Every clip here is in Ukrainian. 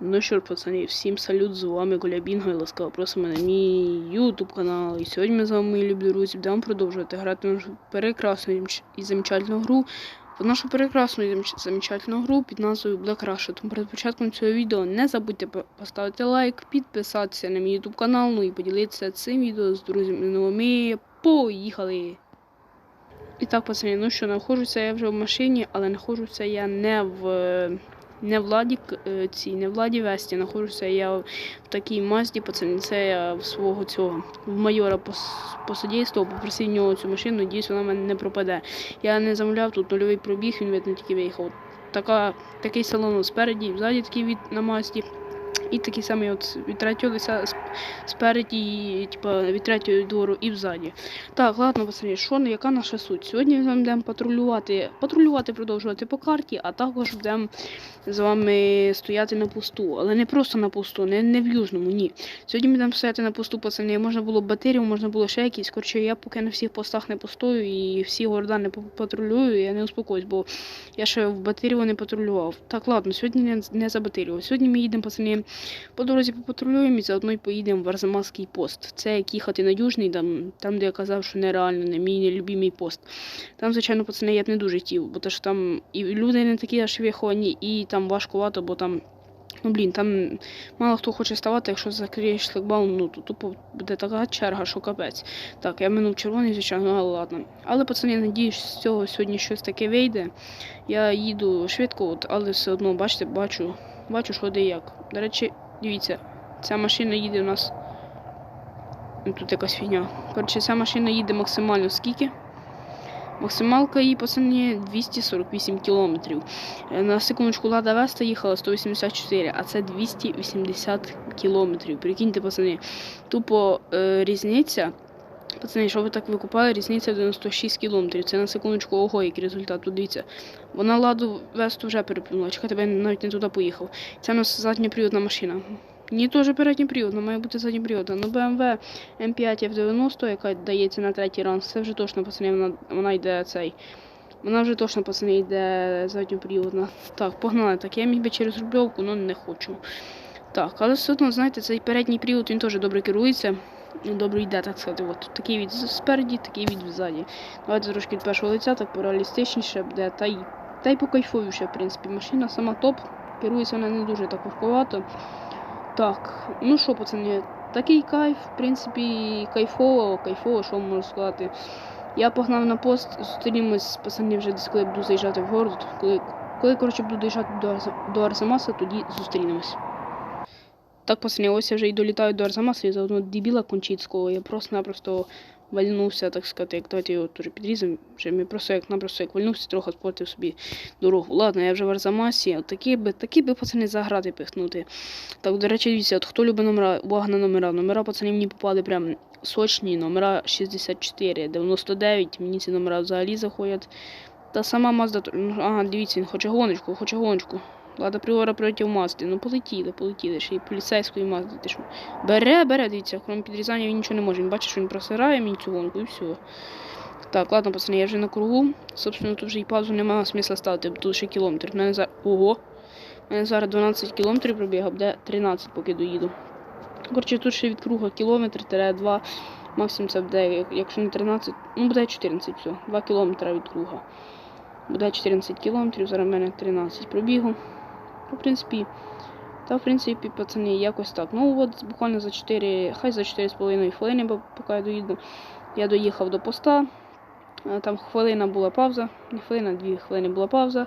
Ну що ж, пацани, всім салют, з вами Коля Бінго і ласкаво просимо на мій YouTube канал. І сьогодні ми з вами, мої любі друзі, будемо продовжувати грати в нашу прекрасну і замечательну гру. В нашу прекрасну і замечательну гру під назвою Black Russia. Тому перед початком цього відео не забудьте поставити лайк, підписатися на мій YouTube канал, ну і поділитися цим відео з друзями. Ну, поїхали! І так, пацани, ну що, знаходжуся я вже в машині, але знаходжуся я не в не владі Ладі е, цій, не владі Весті, знаходжуся я в такій мазді, пацани, це я в свого цього в майора пос- посадійства, попросив нього цю машину, надіюсь, вона мене не пропаде. Я не замовляв тут нульовий пробіг, він видно тільки виїхав. Така, такий салон спереді, і такий від на масті. І такий самий от від третього лиця спереді, типа від третього двору і взаді. Так, ладно, пацани, що яка наша суть? Сьогодні ми будемо патрулювати, патрулювати, продовжувати по карті, а також будемо з вами стояти на посту. Але не просто на посту, не, не в Южному, ні. Сьогодні ми будемо стояти на посту, пацани. Можна було батерів, можна було ще якісь. Коротше, я поки на всіх постах не постою і всі города не патрулюю, я не успокоюсь, бо я ще в Батирєво не патрулював. Так, ладно, сьогодні не, не за Батирєво. Сьогодні ми їдемо, пацани, по дорозі попатрулюємо і заодно й поїдемо в Арзамасський пост. Це як їхати на Южний, там, там де я казав, що нереально, не мій нелюбимий пост. Там, звичайно, пацани, я б не дуже хотів, бо то ж там і люди не такі аж виховані, і там важкувато, бо там. Ну, блін, там мало хто хоче ставати, якщо закриєш шлагбаум, ну то тупо буде така черга, що капець. Так, я минув червоний, звичайно, але ладно. Але, пацани, надіюсь, з цього сьогодні щось таке вийде. Я їду швидко, от, але все одно, бачите, бачу, бачу, що де як. До речі, дивіться, ця машина їде у нас. Ну, Тут якась фігня. Коротше, ця машина їде максимально скільки? Максималка її, пацани, 248 кілометрів. Е, На секундочку Лада Веста їхала 184, а це 280 кілометрів. Прикиньте, пацани, тупо е, різниця. Пацани, що ви так викупали, різниця 96 кілометрів. Це на секундочку ого, який результат. Тут дивіться. Вона ладу Весту вже переплюнула. Чекайте, я навіть не туди поїхав. Це у нас задньоприводна машина. Ні, теж передньоприводна, має бути задньоприводна. Ну, BMW M5 F90, яка дається на третій ранг, це вже точно, пацани, вона, вона йде цей. Вона вже точно, пацани, йде задньоприводна. Так, погнали. Так, я міг би через рубльовку, але не хочу. Так, але все одно, знаєте, цей передній привод він теж добре керується. Ну, добре йде, так сказати. От такий від спереді, такий від ззаді. Давайте трошки від першого лиця, так пореалістичніше буде. Та й, та й покайфовіше, в принципі. Машина сама топ. Керується вона не дуже так важкувато. Так, ну що, пацани, такий кайф, в принципі, кайфово, кайфово, що можу сказати. Я погнав на пост, зустрінемось з пацанів вже десь, коли буду заїжджати в город. Коли, коли коротше, буду доїжджати до, до Арзамаса, тоді зустрінемось. Так, пацани, ось я вже і долітаю до Арзамаса і заодно дебіла Кончицького. Я просто-напросто вальнувся, так сказати, як давайте його теж підрізав. Вже ми просто як напросто як вальнувся, трохи спортив собі дорогу. Ладно, я вже в Арзамасі, такі би, такі би пацани заграти пихнути. Так, до речі, дивіться, от хто любить номера, увага на номера. Номера пацанів мені попали прям сочні, номера 64, 99, мені ці номера взагалі заходять. Та сама тр- ну, ага, дивіться, він хоче гоночку, хоче гоночку. Лада Приора проти Мазди. Ну полетіли, полетіли. Ще й поліцейської Мазди. Ти що? Бере, бере, дивіться, крім підрізання він нічого не може. Він бачить, що він просирає мені цю гонку і все. Так, ладно, пацани, я вже на кругу. Собственно, тут вже і паузу немає смисла ставити, бо тут ще кілометр. У мене зараз. Ого! Мене зараз 12 кілометрів пробігав, буде 13, поки доїду. Коротше, тут ще від круга кілометр, тире 2. Максимум це буде, якщо не 13, ну буде 14, все. 2 кілометри від круга. Буде 14 кілометрів, зараз в мене 13 пробігу. Ну, в принципі, та в принципі, пацани, якось так. Ну от буквально за 4, хай за 4,5 хвилини, бо поки я доїду. Я доїхав до поста. Е, Там хвилина була пауза, не хвилина, дві хвилини була пауза.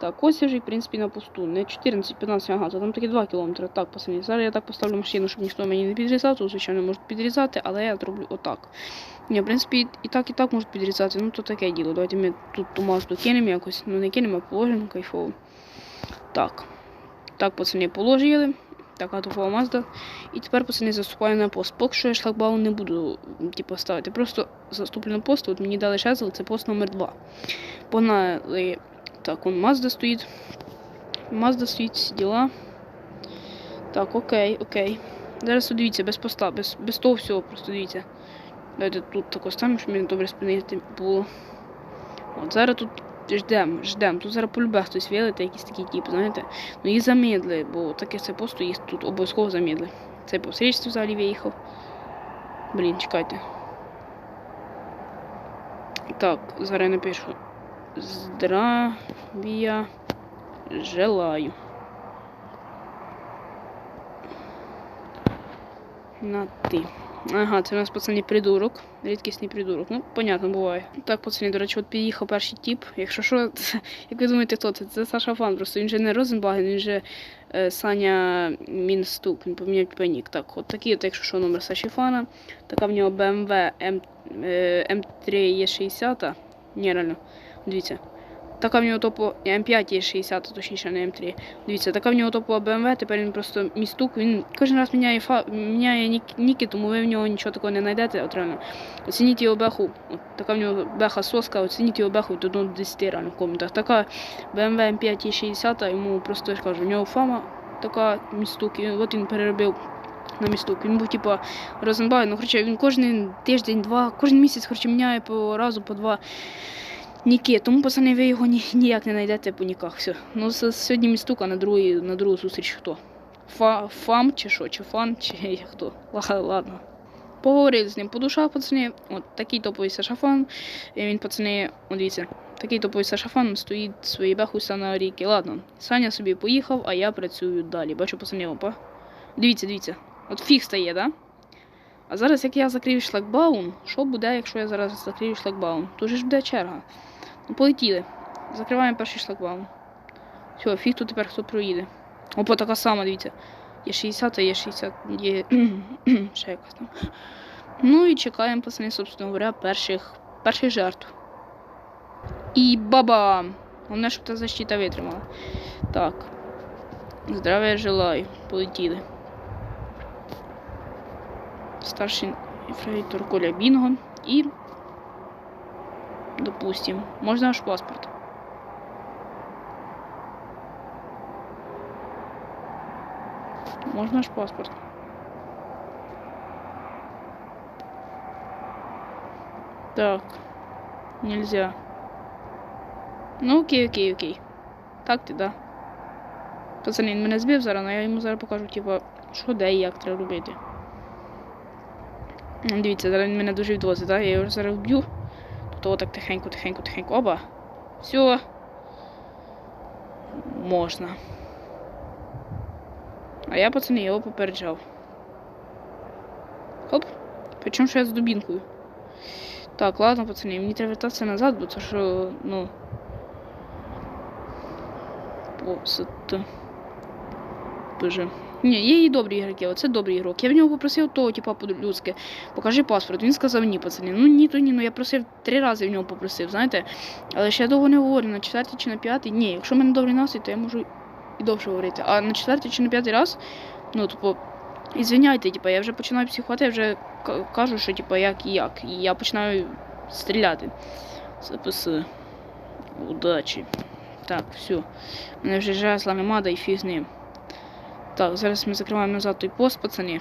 Так, ось я вже, в принципі, на посту. Не 14-15, ага, то там такі 2 кілометри. Так, пацани, зараз я так поставлю машину, щоб ніхто мені не підрізав, то, звичайно, можуть підрізати, але я зроблю отак. Ні, в принципі, і так, і так можуть підрізати, ну то таке діло. Давайте ми тут ту мазду кинемо якось, ну не кинемо, а положимо кайфово. Так. Так, пацани, положили. Така тупова мазда. І тепер, пацани, заступаю на пост. Поки що я шлагбаум не буду типу, ставити. Просто заступлю на пост. От мені дали шезл, це пост номер 2. Погнали. Так, он Мазда стоїть. Мазда стоїть, діла. Так, окей, окей. Зараз дивіться, без поста, без, без того всього, просто дивіться. Давайте тут тако ставимо, щоб мені добре спинити було. От зараз тут ждем, ждем. Тут зараз полюбе хтось вилити, якийсь такий тип, знаєте. Ну їх замідли, бо таке це посту їх тут обов'язково замідли. Цей посрічці взагалі виїхав. Блін, чекайте. Так, зараз я напишу. Здравия желаю. На ти. Ага, це у нас пацані придурок. Рідкісний придурок. Ну, понятно, буває. Так, пацані, до речі, от під'їхав перший тіп. Якщо що, це, як ви думаєте, хто це? Це Саша Фан. Просто він же не Розенбаген, він же е, Саня Мінстук. Він поміняв пенік. Так, от такий, от, якщо що, номер Саші Фана. Така в нього BMW M, е, M3 E60. Ні, реально. Дивіться. Така в нього топо М5 є 60, точніше не М3. Дивіться, така в нього топова BMW, тепер він просто містук. Він кожен раз міняє фа... міняє нік... ніки, тому ви в нього нічого такого не знайдете. От реально. Оцініть його беху. От така в нього беха соска, оцініть його беху до 1 до 10 реально в коментах. Така BMW М5 є 60, йому просто я кажу, в нього фама така містук, і от він переробив. На містук. Він був типа Розенбай, ну короче, він кожен тиждень, два, кожен місяць короче, міняє по разу, по два ніки. Тому пацани, ви його ні, ніяк не знайдете по ніках. Все. Ну сьогодні містука на на другу зустріч хто? Фа, фам чи що, чи фан, чи хто? Ладно. Поговорили з ним по душах, пацани. От такий топовий Сашафан. Він, пацани, от дивіться, такий топовий Сашафан стоїть свої бехуся на ріки. Ладно, Саня собі поїхав, а я працюю далі. Бачу, пацани, опа. Дивіться, дивіться. От фіг стає, да? А зараз, як я закрию шлагбаум, що буде, якщо я зараз закрию шлагбаум? Тут ж буде черга. Ну, полетіли. Закриваємо перший шлагбаум. Все, фіг тут тепер хто проїде. Опа, така сама, дивіться. Є 60, а є 60, є ще якась там. Ну і чекаємо, пацани, собственно говоря, перших, перших жертв. І баба! Головне, щоб та защита витримала. Так. Здравия желаю. Полетіли. Старший ефрейтор Коля Бінго. І. Допустим. Можна наш паспорт. Можно наш паспорт. Так. Нельзя. Ну окей, окей, окей. Так ти, да. Він мене збив зараз, але я йому зараз покажу, типа, що де і як треба робити. Дивіться, зараз він мене дуже відвозить, так? Я його зараз вб'ю. Тут отак тихенько, тихенько, тихенько. Оба. Все. Можна. А я, пацани, його попереджав. Хоп. Причому що я з дубінкою. Так, ладно, пацани, мені треба вертатися назад, бо це що, ну. Пост. Боже. Ні, є і добрі ігроки, оце добрий ігрок. Я в нього попросив того, типа, по-людськи, покажи паспорт. Він сказав ні, пацани. Ну ні, то ні, ну я просив три рази в нього попросив, знаєте. Але ще я довго не говорю, на четвертий чи на п'ятий. Ні, якщо в мене добрий настрій, то я можу і довше говорити. А на четвертий чи на п'ятий раз, ну, типу, і звиняйте, типу, я вже починаю психувати, я вже кажу, що типу, як і як. І я починаю стріляти. СПС. Удачі. Так, все. Мене вже жезла нема, і фіг з ним. Так, зараз ми закриваємо назад той пост, пацани.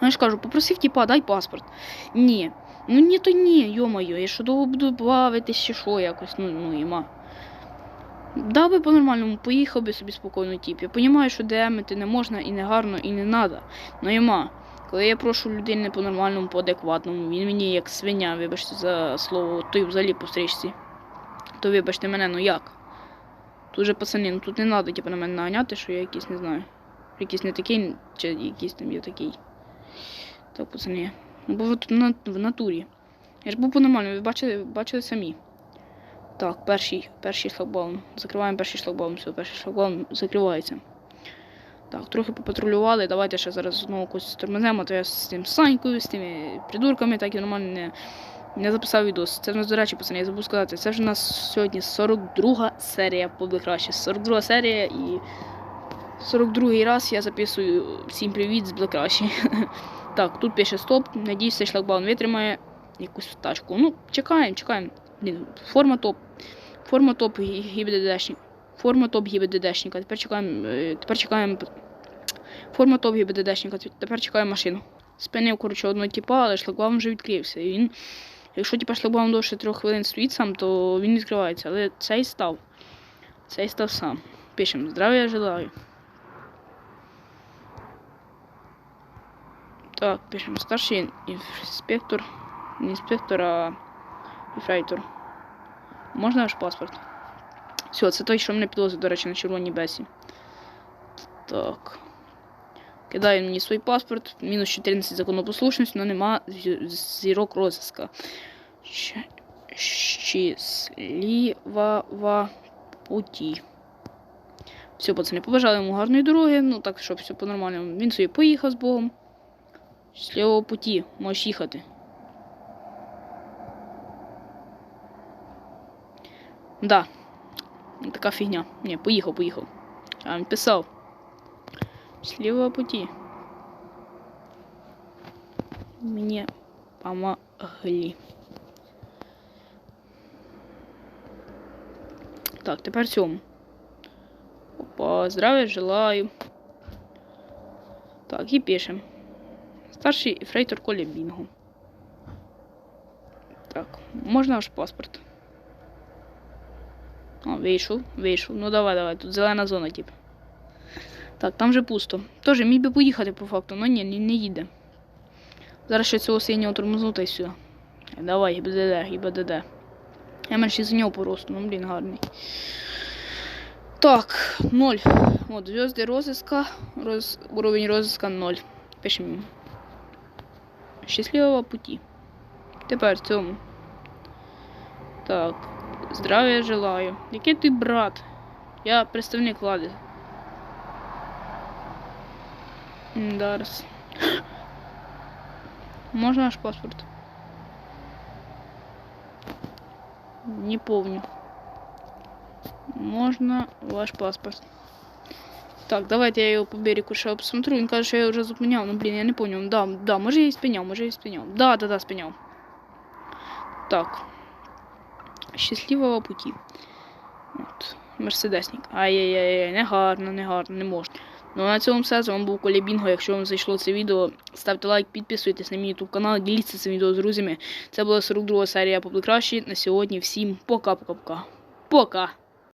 Ну, Я ж кажу, попросив, типа, дай паспорт. Ні. Ну ні, то ні, йо-моє, я що довго буду бавитись чи що якось, ну, ну іма. Дав би по-нормальному, поїхав би собі спокійно тіп. Я розумію, що демити не можна і не гарно, і не треба. Ну іма. Коли я прошу людини по-нормальному, по-адекватному, він мені як свиня, вибачте за слово, той взагалі по стрічці, то вибачте мене, ну як? Тут же пацани, ну тут не треба типу, на мене наганяти, що я якийсь не знаю. Якийсь не такий, чи якийсь там є такий. Так, пацани. Ну, бо тут на, в натурі. Я ж був по-нормальному, ви бачили, бачили самі. Так, перший, перший шлагбаум. Закриваємо перший шлагбаум. Все, перший шлагбаум закривається. Так, трохи попатрулювали. Давайте ще зараз знову когось тормоземо, то я з тим Санькою, з тими придурками, так і нормально не, не записав відос. Це в нас, до речі, пацани, я забув сказати. Це вже у нас сьогодні 42 серія краще. 42 серія і 42 раз я записую всім привіт з Блекраші. Так, тут пише стоп. Надіюсь, цей шлагбаум витримає якусь тачку. Ну, чекаємо, чекаємо. Форма топ. Форма топ ГІБДДшник. Форма топ ГІБДДшника. Тепер чекаємо. е, Тепер чекаємо. Форма топ ГІБДДшника. Тепер чекаємо машину. Спинив, коротше, одного типа, але шлагбаум вже відкрився. І він Якщо типа шлагбаум довше трьох хвилин стоїть сам, то він відкривається. Але цей став. Цей став сам. Пишемо здравия желаю. Так, пишемо старший інспектор. Не інспектор, а ефрейтор. Можна ваш паспорт? Все, це той, що мене підвозить, до речі, на червоній бесі. Так. Кидає мені свій паспорт. Мінус 14 законопослушність, але нема зірок розіска. Щ- Щасливого путі. Все, пацани, побажали йому гарної дороги. Ну так, щоб все по-нормальному. Він собі поїхав з Богом. Щасливого путі, можеш їхати. Да. Така фігня. Ні, поїхав, поїхав. А він писав. Счастливого пути. Мне помогли. Так, тепер цьому. Опа, здравия желаю. Так, і пишем. Старший ефрейтор Коля Бінго. Так, можна ваш паспорт? О, вийшов, вийшов. Ну давай, давай, тут зелена зона, тип. Так, там же пусто. Тоже міг би поїхати по факту, але ні, не, їде. Зараз ще цього синього тормознути все. Давай, ГБДД, ГБДД. Я менше за нього поросту, ну блін, гарний. Так, ноль. От, зв'язки розыска, роз... уровень розыска 0. Пишемо. Щасливого пути. Тепер цьому. Так. Здравия желаю. Який ти брат? Я представник влади. Дарс. Можно наш паспорт? Не помню. Можно ваш паспорт. Так, давайте я його по берегу ще посмотрю. Він каже, що я вже зупиняв. Ну, блін, я не поняв. Да, да, може я і спиняв, може я і спиняв. Да, да, да, спиняв. Так. Щасливого пути. От. Мерседесник. Ай-яй-яй, не гарно, не гарно, не можна. Ну а на цьому все. З вами був Коля Бінго. Якщо вам зайшло це відео, ставте лайк, підписуйтесь на мій YouTube канал, діліться цим відео з друзями. Це була 42 серія Попли Кращі. На сьогодні всім пока-пока-пока. Пока!